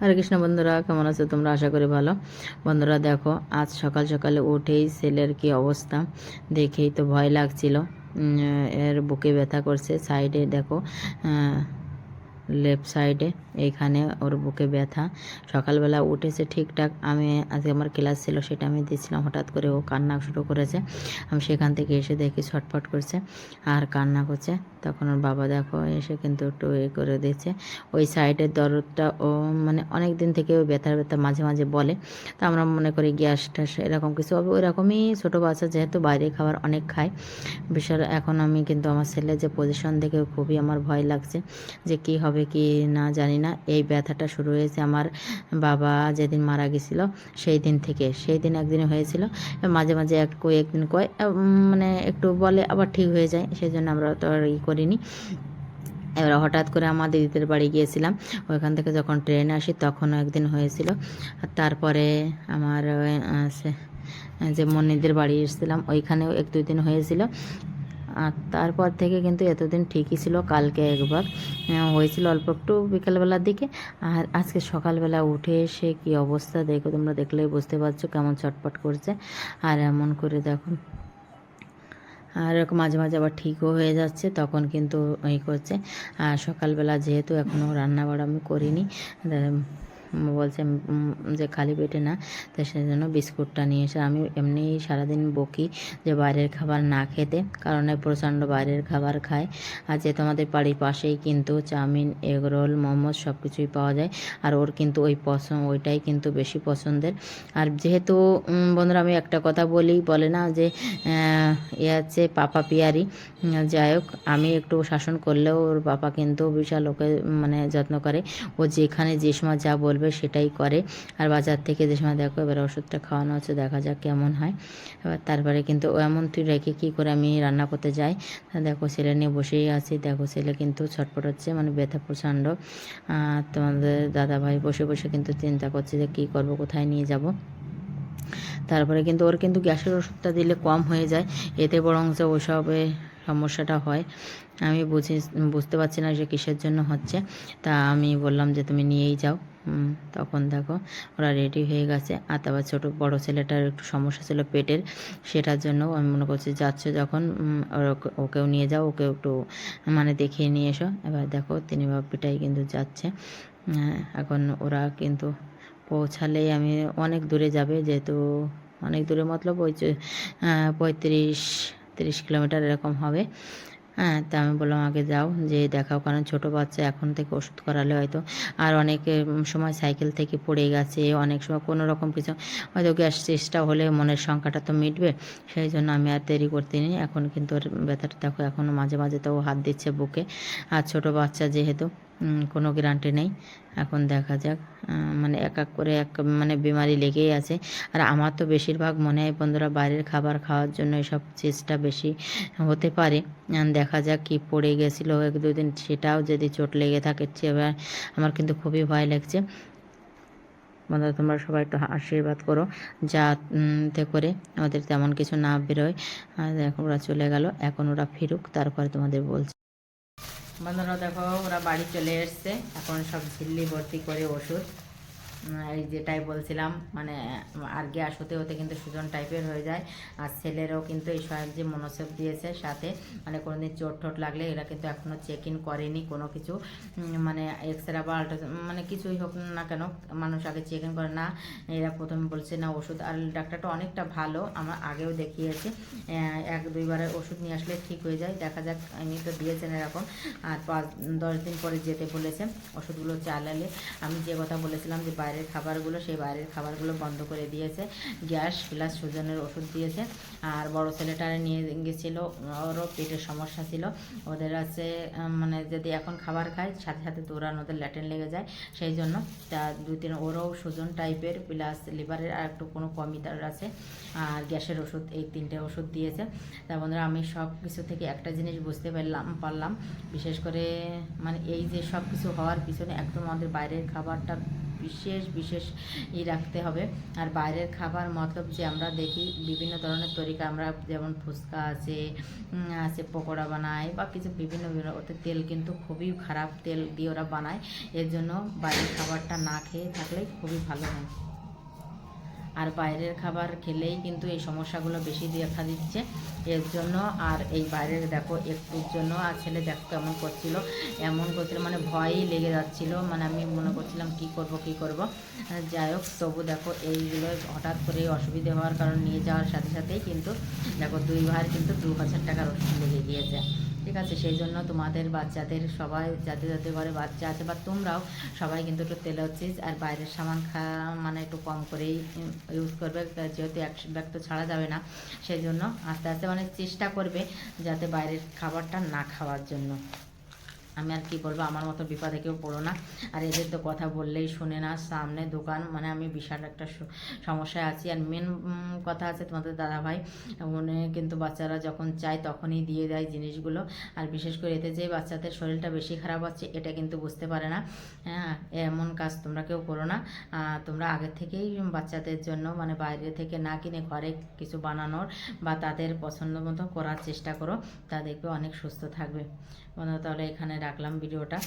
হরে কৃষ্ণ বন্ধুরা, কেমন আছো তোমরা? আশা করি ভালো। বন্ধুরা দেখো, আজ সকাল সকালে উঠেই সেলের কি অবস্থা দেখেই তো ভয় লাগছিল। এর বুকে ব্যথা করছে। সাইডে দেখো লেফট সাইডে, এইখানে ওর বুকে ব্যথা। সকালবেলা উঠেছে ঠিকঠাক আমি, আজকে আমার ক্লাস ছিল, সেটা আমি দিচ্ছিলাম। হঠাৎ করে ও কান্না শুরু করেছে। আমি সেখান থেকে এসে দেখি ছটফট করছে আর কান্না করছে। তখন ওর বাবা দেখো, এসে কিন্তু একটু এ করে দিচ্ছে। ওই সাইডের দরদটা ও মানে অনেক দিন থেকে ওই ব্যথা ব্যথা মাঝে মাঝে বলে। তো আমরা মনে করি গ্যাস ট্যাস এরকম কিছু হবে। ওই রকমই ছোটো বাচ্চা যেহেতু বাইরে খাবার অনেক খায়। বিশাল, এখন আমি কিন্তু আমার ছেলের যে পজিশন দেখে খুবই আমার ভয় লাগছে যে কি হবে। কি না জানি না। এই ব্যথাটা শুরু হয়েছে আমার বাবা যেদিন মারা গেছিল সেই দিন থেকে। সেই দিন একদিন হয়েছিল, মাঝে মাঝে এক কই একদিন কয় মানে একটু বলে আবার ঠিক হয়ে যায় সেই জন্য আমরা তো আর ই করিনি। এবার হঠাৎ করে আমার দিদিদের বাড়ি গিয়েছিলাম, ওইখান থেকে যখন ট্রেনে আসি তখনও একদিন হয়েছিল। তারপরে আমার যে মন্নিদের বাড়ি এসেছিলাম, ওইখানেও এক দুই দিন হয়েছিল। আর তারপর থেকে কিন্তু এতদিন ঠিকই ছিল, কালকে একবার হয়েছিল অল্প একটু বিকালবেলার দিকে। আর আজকে সকালবেলা উঠে এসে কি অবস্থা দেখো, তোমরা দেখলেই বুঝতে পারছ কেমন চটপট করছে। আর এমন করে দেখো, আর মাঝে মাঝে আবার ঠিকও হয়ে যাচ্ছে, তখন কিন্তু এই করছে। আর সকালবেলা যেহেতু এখনও রান্না বাড়া আমি করিনি বলছে যে খালি পেটে না, তো সেই জন্য বিস্কুটটা নিয়ে এসে আমি এমনি সারাদিন বকি যে বাইরের খাবার না খেতে, কারণ প্রচণ্ড বাইরের খাবার খায়। আর যেহেতু আমাদের বাড়ির পাশেই কিন্তু চাউমিন এগরোল মোমো সব কিছুই পাওয়া যায়, আর ওর কিন্তু ওই পছন্দ, ওইটাই কিন্তু বেশি পছন্দের। আর যেহেতু বন্ধুরা আমি একটা কথা বলি, বলে না যে এ আছে পাপা পিয়ারি যাই হোক, আমি একটু শাসন করলেও ওর বাবা কিন্তু বিশাল ওকে মানে যত্ন করে। ও যেখানে যে সময় যা বলবে সেটাই করে। আর বাজার থেকে যে সময় দেখো এবার ওষুধটা খাওয়ানো হচ্ছে, দেখা যাক কেমন হয়। এবার তারপরে কিন্তু এমন তুই রেখে কী করে আমি রান্না করতে যাই? দেখো ছেলে নিয়ে বসেই আছি। দেখো ছেলে কিন্তু ছটপট হচ্ছে মানে ব্যথা প্রচণ্ড। তোমাদের দাদা ভাই বসে বসে কিন্তু চিন্তা করছে যে কী করব, কোথায় নিয়ে যাব? তারপরে কিন্তু ওর কিন্তু গ্যাসের ওষুধটা দিলে কম হয়ে যায়। এতে বরং ওসবে সমস্যাটা হয়। আমি বুঝি, বুঝতে পারছি না যে কিসের জন্য হচ্ছে। তা আমি বললাম যে তুমি নিয়েই যাও। তখন দেখো ওরা রেডি হয়ে গেছে। আর তারপর ছোটো বড়ো ছেলেটার একটু সমস্যা ছিল পেটের। সেটার জন্য আমি মনে করছি যাচ্ছে যখন ওকেও নিয়ে যাও, ওকে একটু মানে দেখিয়ে নিয়ে এসো। এবার দেখো তিনি বাপিটাই কিন্তু যাচ্ছে। এখন ওরা কিন্তু পৌঁছালেই আমি অনেক দূরে যাবে যেহেতু অনেক দূরে মতলব ওই পঁয়ত্রিশ তিরিশ কিলোমিটার এরকম হবে। হ্যাঁ তা আমি বললাম আগে যাও, যে দেখাও, কারণ ছোটো বাচ্চা এখন থেকে ওষুধ করালে হয়তো আর অনেক সময় সাইকেল থেকে পড়ে গেছে, অনেক সময় কোনো রকম কিছু, হয়তো গ্যাস চেষ্টা হলে মনের সংখ্যাটা তো মিটবে, সেই জন্য আমি আর দেরি করতেনি এখন কিন্তু ওর ব্যথাটা দেখো এখনও মাঝে মাঝে তো হাত দিচ্ছে বুকে। আর ছোটো বাচ্চা যেহেতু কোনো গ্যারান্টি নেই। এখন দেখা যাক মানে এক এক করে এক মানে বিমারি লেগেই আছে। আর আমার তো বেশিরভাগ মনে হয় বন্ধুরা বাইরের খাবার খাওয়ার জন্য এসব চেষ্টা বেশি হতে পারে। দেখা যাক কি পড়ে গেছিল এক দুদিন সেটাও যদি চোট লেগে থাকে এবার আমার কিন্তু খুবই ভয় লাগছে। বন্ধুরা, তোমরা সবাই একটু আশীর্বাদ করো, যাতে করে আমাদের তেমন কিছু না বেরোয়। এখন ওরা চলে গেল, এখন ওরা ফিরুক, তারপরে তোমাদের বলছি। বন্ধুরা দেখো ওরা বাড়ি চলে এসছে। এখন সব ঝিল্লি ভর্তি করে ওষুধ। এই যেটাই বলছিলাম মানে আর গ্যাস হতে হতে কিন্তু সুজন টাইপের হয়ে যায়। আর ছেলেরও কিন্তু এই সহায়ক যে মনোসেপ দিয়েছে সাথে মানে কোনোদিন চোট ঠোট লাগলে এরা কিন্তু এখনও চেক ইন করেনি কোনো কিছু। মানে এক্স রে বা আল্ট্রা মানে কিছুই হোক না কেন, মানুষ আগে চেক ইন করে। না, এরা প্রথমে বলছে, না, ওষুধ। আর ডাক্তারটা অনেকটা ভালো, আমার আগেও দেখিয়েছে। এক দুইবারের ওষুধ নিয়ে আসলে ঠিক হয়ে যায়। দেখা যাক, এমনি তো দিয়েছেন এরকম। আর পাঁচ, দশ দিন পরে যেতে বলেছে, ওষুধগুলো চালালে। আমি যে কথা বলেছিলাম যে বাইরের খাবারগুলো, সেই বাইরের খাবারগুলো বন্ধ করে দিয়েছে। গ্যাস প্লাস সুজনের ওষুধ দিয়েছে। আর বড় ছেলেটারে নিয়ে গেছিল, ওরও পেটের সমস্যা ছিল। ওদের আছে মানে যদি এখন খাবার খায়, সাথে সাথে দৌড়ান ওদের ল্যাটেন লেগে যায়। সেই জন্য তা দুই তিন, ওরও সুজন টাইপের, প্লাস লিভারের আর একটু কোনো কমই তার আছে। আর গ্যাসের ওষুধ, এই তিনটে ওষুধ দিয়েছে। তা বন্ধুরা, আমি সব কিছু থেকে একটা জিনিস বুঝতে পারলাম পারলাম। বিশেষ করে মানে এই যে সব কিছু হওয়ার পিছনে একদম আমাদের বাইরের খাবারটা বিশেষ বিশেষ ই রাখতে হবে। আর বাইরের খাবার মতলব যে আমরা দেখি বিভিন্ন ধরনের তরিকা, আমরা যেমন ফুচকা আছে আছে পকোড়া বানায় বা কিছু বিভিন্ন ওতে তেল কিন্তু খুবই খারাপ তেল দিয়ে ওরা বানায়। এর জন্য বাইরের খাবারটা না খেয়ে থাকলে খুবই ভালো হয়। আর বাইরের খাবার খেলেই কিন্তু এই সমস্যাগুলো বেশি দেখা দিচ্ছে। এর জন্য আর এই বাইরের দেখো, একটুর জন্য আর ছেলে দেখো কেমন করছিল। এমন করছিল মানে ভয়ই লেগে যাচ্ছিল। মানে আমি মনে করছিলাম, কি করব কি করব? যাই হোক, তবু দেখো এইগুলো হঠাৎ করে অসুবিধে হওয়ার কারণ নিয়ে যাওয়ার সাথে সাথেই কিন্তু দেখো দুই ভাইয়ের কিন্তু দু হাজার টাকার ওষুধ লেগে গিয়েছে। ঠিক আছে সেই জন্য তোমাদের বাচ্চাদের সবাই যাতে যাতে ঘরে বাচ্চা আছে বা তোমরাও সবাই কিন্তু একটু তেল চিজ আর বাইরের সামান খাওয়া মানে একটু কম করেই ইউজ করবে, যেহেতু এক ব্যাগ তো ছাড়া যাবে না সেই জন্য আস্তে আস্তে মানে চেষ্টা করবে যাতে বাইরের খাবারটা না খাওয়ার জন্য। আমি আর কি বলব, আমার মতো বিপদে কেউ পড়ো না। আর এদের তো কথা বললেই শুনে না, সামনে দোকান মানে আমি বিশাল একটা সমস্যায় আছি। আর মেন কথা আছে তোমাদের দাদা ভাই উনি কিন্তু বাচ্চারা যখন চায় তখনই দিয়ে দেয় জিনিসগুলো। আর বিশেষ করে এতে যে বাচ্চাদের শরীরটা বেশি খারাপ হচ্ছে, এটা কিন্তু বুঝতে পারে না। হ্যাঁ এমন কাজ তোমরা কেউ করো না। তোমরা আগের থেকেই বাচ্চাদের জন্য মানে বাইরে থেকে না কিনে ঘরে কিছু বানানোর বা তাদের পছন্দ মতো করার চেষ্টা করো। তা দেখবে অনেক সুস্থ থাকবে। তাহলে এখানে রাখলাম ভিডিওটা।